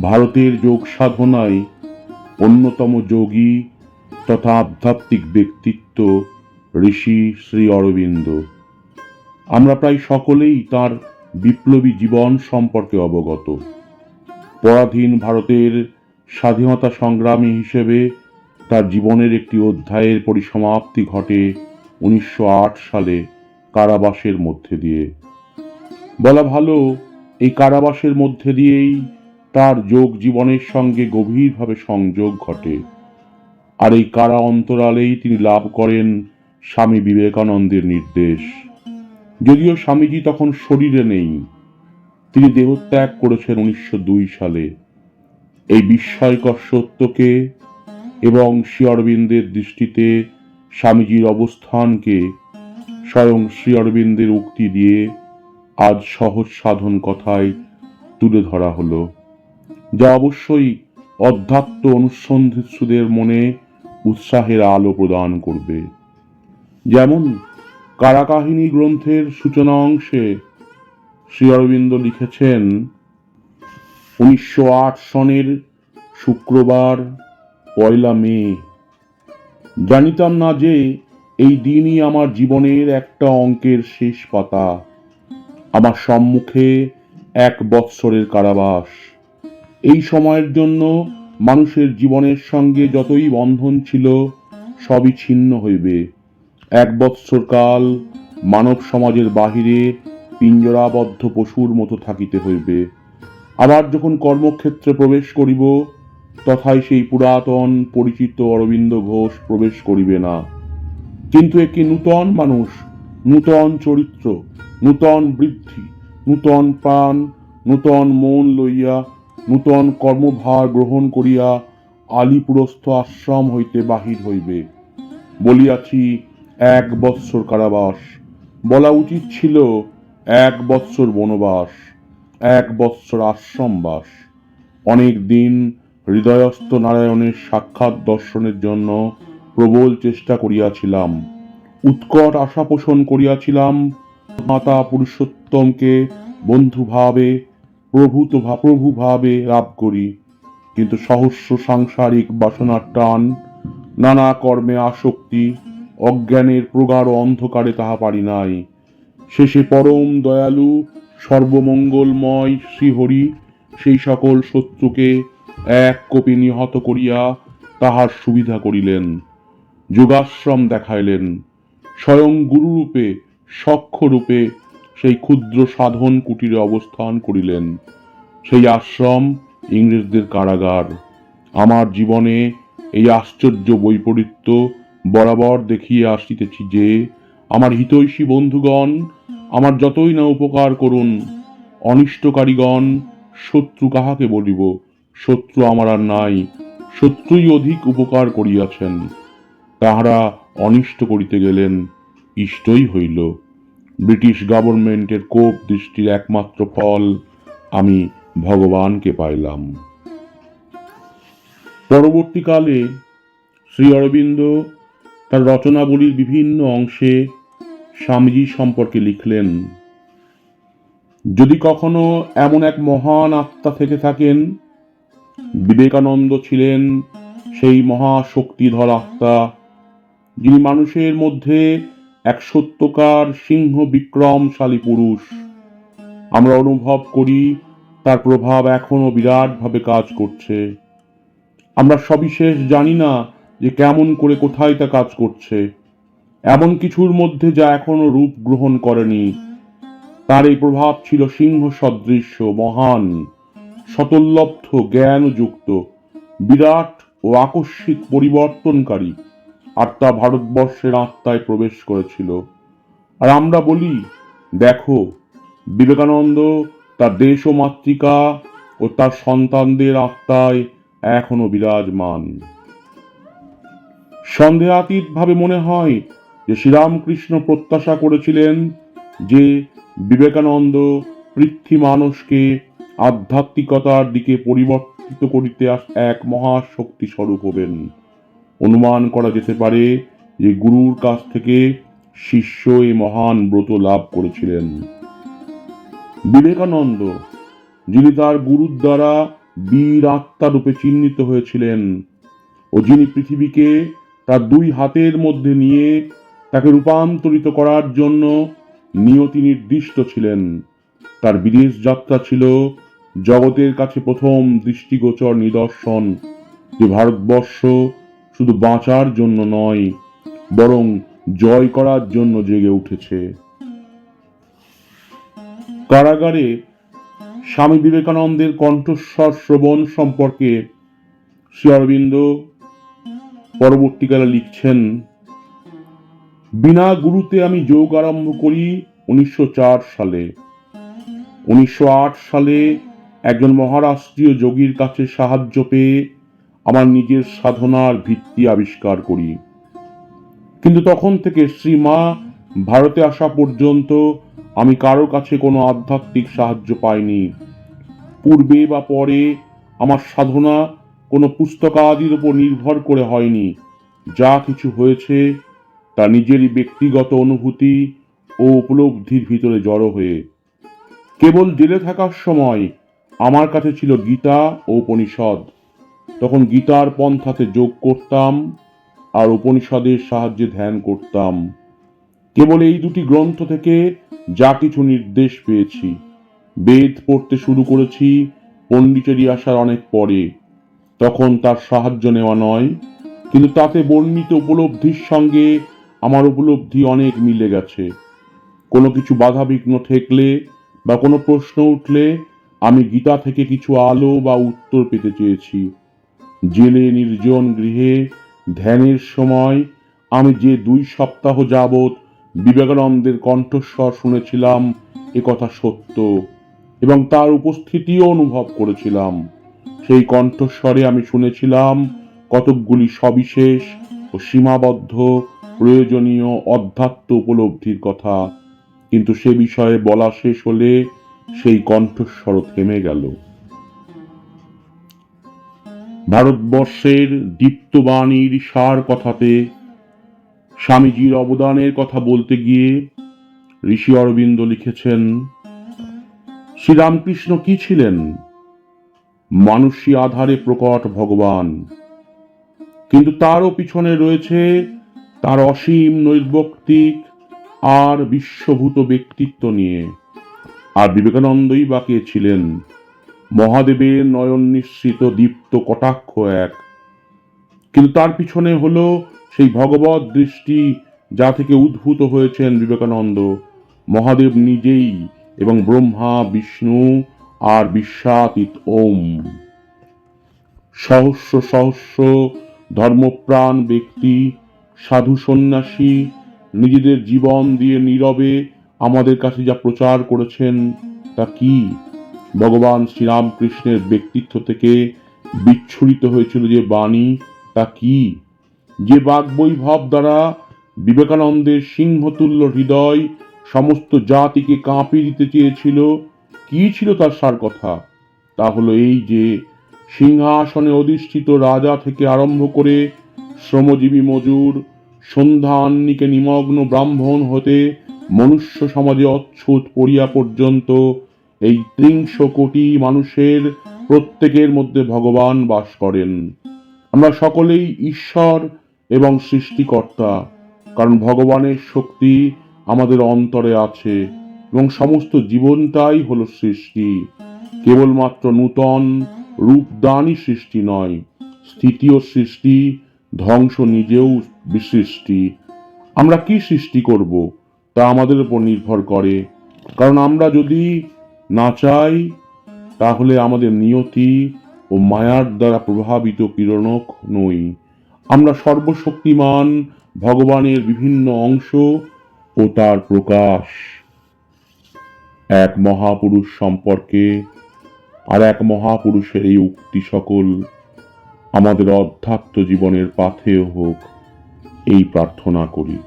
ভারতের যোগ সাধনায় অন্যতম যোগী তথা আধ্যাত্মিক ব্যক্তিত্ব ঋষি শ্রী অরবিন্দ। আমরা প্রায় সকলেই তার বিপ্লবী জীবন সম্পর্কে অবগত। পরাধীন ভারতের স্বাধীনতা সংগ্রামী হিসেবে তার জীবনের একটি অধ্যায়ের পরিসমাপ্তি ঘটে উনিশশো আট সালে কারাবাসের মধ্যে দিয়ে। বলা ভালো, এই কারাবাসের মধ্যে দিয়েই তার যোগ জীবনের সঙ্গে গভীরভাবে সংযোগ ঘটে। আর এই কারা অন্তরালেই তিনি লাভ করেন স্বামী বিবেকানন্দের নির্দেশ। যদিও স্বামীজি তখন শরীরে নেই, তিনি দেহত্যাগ করেছেন উনিশশো দুই সালে। এই বিস্ময়কর সত্যকে এবং শ্রী অরবিন্দের দৃষ্টিতে স্বামীজির অবস্থানকে স্বয়ং শ্রী অরবিন্দের উক্তি দিয়ে আজ সহজ সাধন কথায় তুলে ধরা হলো। যা অবশ্যই অধ্যাত্ম অনুসন্ধিৎসুদের মনে উৎসাহের আলো প্রদান করবে। যেমন কারাকাহিনী গ্রন্থের সূচনা অংশে শ্রী অরবিন্দ লিখেছেন, উনিশশো আট সনের শুক্রবার, পয়লা মে। জানিতাম না যে এই দিনই আমার জীবনের একটা অঙ্কের শেষ পাতা, আমার সম্মুখে এক বৎসরের কারাবাস। এই সময়ের জন্য মানুষের জীবনের সঙ্গে যতই বন্ধন ছিল, সবই ছিন্ন হইবে। এক বৎসর কাল মানব সমাজের বাহিরে পিঞ্জরাবদ্ধ পশুর মতো থাকিতে হইবে। আবার যখন কর্মক্ষেত্রে প্রবেশ করিব, তথায় সেই পুরাতন পরিচিত অরবিন্দ ঘোষ প্রবেশ করিবে না। কিন্তু একটি নূতন মানুষ, নূতন চরিত্র, নূতন বৃদ্ধি, নূতন প্রাণ, নূতন মন লইয়া নূতন কর্মভার গ্রহণ করিয়া আলিপুরস্থ আশ্রম হইতে বাহির হইবে। বলিয়াছি, এক বৎসর কারাবাস। বলা উচিত ছিল, এক বৎসর বনবাস, এক বৎসর আশ্রমবাস। অনেক দিন হৃদয়স্থ নারায়ণের সাক্ষাৎ দর্শনের জন্য প্রবল চেষ্টা করিয়াছিলাম। উৎকট আশা পোষণ করিয়াছিলাম, মাতা পুরুষোত্তমকে বন্ধুভাবে প্রভূত প্রভু ভাবে লাভ করি, কিন্তু সহস্র সাংসারিক বাসনার টান, নানা কর্মে আসক্তি, অজ্ঞানের প্রগাঢ় অন্ধকারে তাহা পারি নাই। শেষে পরম দয়ালু, সর্বমঙ্গলময় শ্রীহরি, সেই সকল শত্রুকে এক কোপে নিহত করিয়া তাহার সুবিধা করিলেন, যোগাশ্রম দেখাইলেন, স্বয়ং গুরুরূপে, সক্ষরূপে সেই ক্ষুদ্র সাধন কুটিরে অবস্থান করিলেন। সেই আশ্রম ইংরেজদের কারাগার। আমার জীবনে এই আশ্চর্য বৈপরীত্য বরাবর দেখিয়ে আসিতেছি যে, আমার হিতৈষী বন্ধুগণ, আমার যতই না উপকার করুন, অনিষ্টকারীগণ, শত্রু কাহাকে বলিব? শত্রু আমার আর নাই, শত্রুই অধিক উপকার করিয়াছেন। তাহারা অনিষ্ট করিতে গেলেন, ইষ্টই হইল। ব্রিটিশ গভর্নমেন্টের কোপ দৃষ্টির একমাত্র ফল আমি ভগবানকে পাইলাম। পরবর্তীকালে শ্রী অরবিন্দ তার রচনাবলীর বিভিন্ন অংশে স্বামীজি সম্পর্কে লিখলেন, যদি কখনো এমন এক মহান আত্মা থেকে থাকেন, বিবেকানন্দ ছিলেন সেই মহাশক্তিধর আত্মা যিনি মানুষের মধ্যে এক সত্যকার সিংহ বিক্রমশালী পুরুষ। আমরা অনুভব করি, তার প্রভাব এখনও বিরাটভাবে কাজ করছে। আমরা সবিশেষ জানি না যে কেমন করে কোথায় তা কাজ করছে। এমন কিছুর মধ্যে যা এখনও রূপ গ্রহণ করেনি। তার এই প্রভাব ছিল সিংহ সদৃশ্য, মহান শতলব্ধ জ্ঞানযুক্ত, বিরাট ও আকস্মিক পরিবর্তনকারী। তা ভারতবর্ষের আত্মায় প্রবেশ করেছিল। আর আমরা বলি, দেখো, বিবেকানন্দ তার দেশ ও মাতৃকা ও তার সন্তানদের আত্মায় এখনও বিরাজমান। সন্দেহাতীতভাবে মনে হয় যে শ্রীরামকৃষ্ণ প্রত্যাশা করেছিলেন যে বিবেকানন্দ পৃথ্বী মানুষকে আধ্যাত্মিকতার দিকে পরিবর্তিত করিতে এক মহাশক্তি স্বরূপ হবেন। অনুমান করা যেতে পারে যে গুরুর কাছ থেকে শিষ্য এই মহান ব্রত লাভ করেছিলেন। বিবেকানন্দ, যিনি তার গুরুর দ্বারা বীর আত্মা রূপে চিহ্নিত হয়েছিলেন ও যিনি পৃথিবীকে তার দুই হাতের মধ্যে নিয়ে তাকে রূপান্তরিত করার জন্য নিয়তি নির্দিষ্ট ছিলেন, তার বিদেশ যাত্রা ছিল জগতের কাছে প্রথম দৃষ্টিগোচর নিদর্শন যে ভারতবর্ষ শুধু বাঁচার জন্য নয়, বরং জয় করার জন্য জেগে উঠেছে। কারাগারে স্বামী বিবেকানন্দের কণ্ঠস্বর শ্রবণ সম্পর্কে শ্রী অরবিন্দ পরবর্তীকালে লিখছেন, বিনা গুরুতে আমি যোগ আরম্ভ করি উনিশশো চার সালে। উনিশশো আট সালে একজন মহারাষ্ট্রীয় যোগীর কাছে সাহায্য পেয়ে আমার নিজের সাধনার ভিত্তি আবিষ্কার করি। কিন্তু তখন থেকে শ্রীমা ভারতে আসা পর্যন্ত আমি কারও কাছে কোনো আধ্যাত্মিক সাহায্য পাইনি। পূর্বে বা পরে আমার সাধনা কোনো পুস্তকাদির উপর নির্ভর করে হয়নি। যা কিছু হয়েছে তা নিজেরই ব্যক্তিগত অনুভূতি ও উপলব্ধির ভিতরে জড়ো হয়ে। কেবল জেলে থাকার সময় আমার কাছে ছিল গীতা ও উপনিষদ। তখন গীতার পন্থাতে যোগ করতাম আর উপনিষদের সাহায্যে ধ্যান করতাম। কেবল এই দুটি গ্রন্থ থেকে যা কিছু নির্দেশ পেয়েছি। বেদ পড়তে শুরু করেছি পণ্ডিচেরি আসার অনেক পরে। তখন তার সাহায্য নেওয়া নয়, কিন্তু তাতে বর্ণিত উপলব্ধির সঙ্গে আমার উপলব্ধি অনেক মিলে গেছে। কোনো কিছু বাধাবিঘ্ন ঠেকলে বা কোনো প্রশ্ন উঠলে আমি গীতা থেকে কিছু আলো বা উত্তর পেতে চেয়েছি। জেলে নির্জন গৃহে ধ্যানের সময় আমি যে দুই সপ্তাহ যাবৎ বিবেকানন্দের কণ্ঠস্বর শুনেছিলাম, এ কথা সত্য। এবং তার উপস্থিতিও অনুভব করেছিলাম। সেই কণ্ঠস্বরে আমি শুনেছিলাম কতকগুলি সবিশেষ ও সীমাবদ্ধ প্রয়োজনীয় অধ্যাত্ম উপলব্ধির কথা। কিন্তু সে বিষয়ে বলা শেষ হলে সেই কণ্ঠস্বর থেমে গেল। ভারতবর্ষের দীপ্তবাণীর সার কথাতে স্বামীজির অবদানের কথা বলতে গিয়ে ঋষি অরবিন্দ লিখেছেন, শ্রীরামকৃষ্ণ কি ছিলেন? মানুষী আধারে প্রকট ভগবান। কিন্তু তারও পিছনে রয়েছে তার অসীম নৈর্বক্তিক আর বিশ্বভূত ব্যক্তিত্ব নিয়ে। আর বিবেকানন্দই বা কে ছিলেন? মহাদেবের নয়ন নিঃসৃত দীপ্ত কটাক্ষ এক। কিন্তু তার পিছনে হলো সেই ভগবত দৃষ্টি যা থেকে উদ্ভূত হয়েছেন বিবেকানন্দ। মহাদেব নিজেই এবং ব্রহ্মা, বিষ্ণু আর বিশ্বাতীত ওম। সহস্র সহস্র ধর্মপ্রাণ ব্যক্তি, সাধু সন্ন্যাসী নিজেদের জীবন দিয়ে নীরবে আমাদের কাছে যা প্রচার করেছেন তা কি? ভগবান শ্রীরামকৃষ্ণের ব্যক্তিত্ব থেকে বিচ্ছুরিত হয়েছিল যে বাণী, তা কি? যে বাগ্বৈভব দ্বারা বিবেকানন্দের সিংহতুল্য হৃদয় সমস্ত জাতিকে কাঁপিয়ে দিতে চেয়েছিল, কি ছিল তার সার কথা? তা হলো এই যে, সিংহাসনে অধিষ্ঠিত রাজা থেকে আরম্ভ করে শ্রমজীবী মজুর সন্ধ্যান্নিকে নিমগ্ন ব্রাহ্মণ হতে মনুষ্য সমাজে অচ্ছুত পড়িয়া পর্যন্ত এই ত্রিংশ কোটি মানুষের প্রত্যেকের মধ্যে ভগবান বাস করেন। আমরা সকলেই ঈশ্বর এবং সৃষ্টিকর্তা, কারণ ভগবানের শক্তি আমাদের অন্তরে আছে এবং সমস্ত জীবনটাই হলো সৃষ্টি। কেবলমাত্র নূতন রূপদানই সৃষ্টি নয়, স্থিতিও সৃষ্টি ধ্বংস নিজেও বিসৃষ্টি আমরা কি সৃষ্টি করব তা আমাদের উপর নির্ভর করে, কারণ আমরা যদি না চাই, তাহলে আমাদের নিয়তি ও মায়ার দ্বারা প্রভাবিত কিরণক নই। আমরা সর্বশক্তিমান ভগবানের বিভিন্ন অংশ ও তার প্রকাশ। এক মহাপুরুষ সম্পর্কে আর এক মহাপুরুষের এই উক্তি সকল আমাদের অধ্যাত্ম জীবনের পাথেয় হোক, এই প্রার্থনা করি।